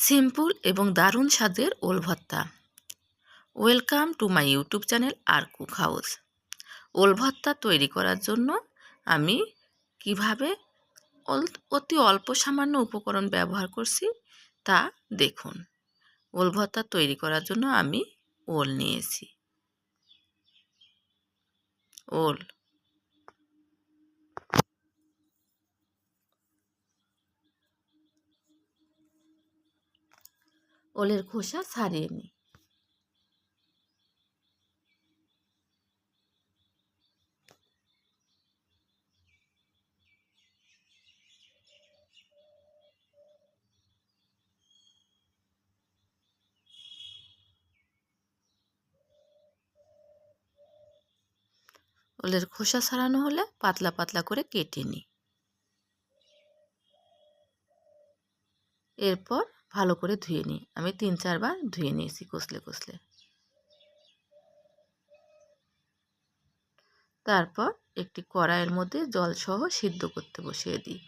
Simple এবং দারুণ স্বাদের ওল ভর্তা। Welcome to my YouTube channel R cook house. ওল ভর্তা তৈরি করার জন্য আমি কীভাবে অতি অল্প সামান্য উপকরণ ব্যবহার করছি তা দেখুন। ওল ভর্তা তৈরি করার জন্য আমি ওল নিয়েছি। ওল ওলের খোসা ছাড়িয়ে নিই ওলের খোসা ছাড়ানো হলে পাতলা পাতলা করে কেটে নিই এরপর ভালো করে ধুয়ে নিই। আমি তিন চারবার ধুয়ে নিয়েছি কষলে কষলে। তারপর একটি কড়াইয়ের মধ্যে জলসহ সিদ্ধ করতে বসিয়ে দিই।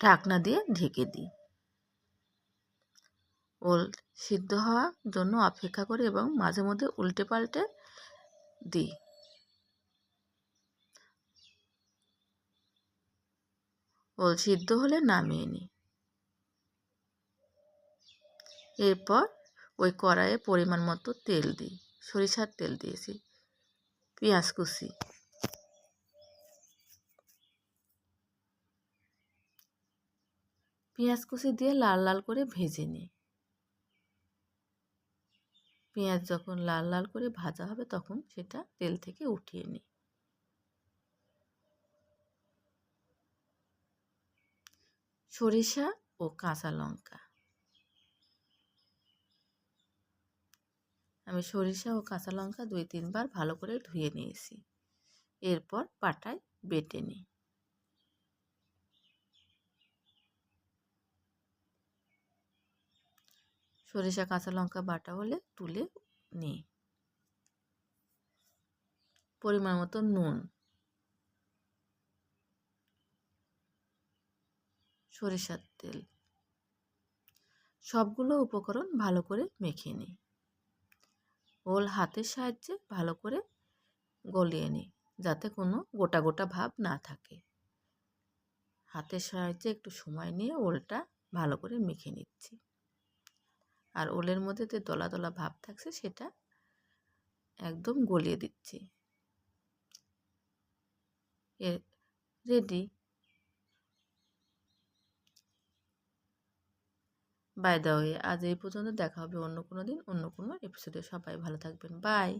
ঢাকনা দিয়ে ঢেকে দিই। ওল সিদ্ধ হওয়ার জন্য অপেক্ষা করি এবং মাঝে মধ্যে উল্টে পাল্টে দিই। ওল সিদ্ধ হলে নামিয়ে নিই। এরপর ওই কড়াইয়ে পরিমাণ মতো তেল দিই, সরিষার তেল দিয়েছি, পেঁয়াজ কুচি। পেঁয়াজ কুচি দিয়ে লাল লাল করে ভেজে নিই। পেঁয়াজ যখন লাল লাল করে ভাজা হবে তখন সেটা তেল থেকে উঠিয়ে নিই। সরিষা ও কাঁচা লঙ্কা। আমি সরিষা ও কাঁচা লঙ্কা দুই তিনবার ভালো করে ধুয়ে নিয়েছি। এরপর পাটায় বেটে নিই। সরিষা কাঁচা লঙ্কা বাটা হলে তুলে নিই। পরিমাণ মতো নুন। সরিষার তেল। সবগুলো উপকরণ ভালো করে মেখে নিই। ওল হাতের সাহায্যে ভালো করে গলিয়ে নিই, যাতে কোনো গোটা গোটা ভাব না থাকে। হাতের সাহায্যে একটু সময় নিয়ে ওলটা ভালো করে মেখে নিচ্ছি। আর ওলের মধ্যে যে দলা দলা ভাব থাকছে, সেটা একদম গলিয়ে দিচ্ছি। এ, রেডি? বাই দা ওয়ে আজ এই পর্যন্ত দেখা হবে অন্য কোনো দিন, অন্য কোনো এপিসোডে সবাই ভালো থাকবেন। বাই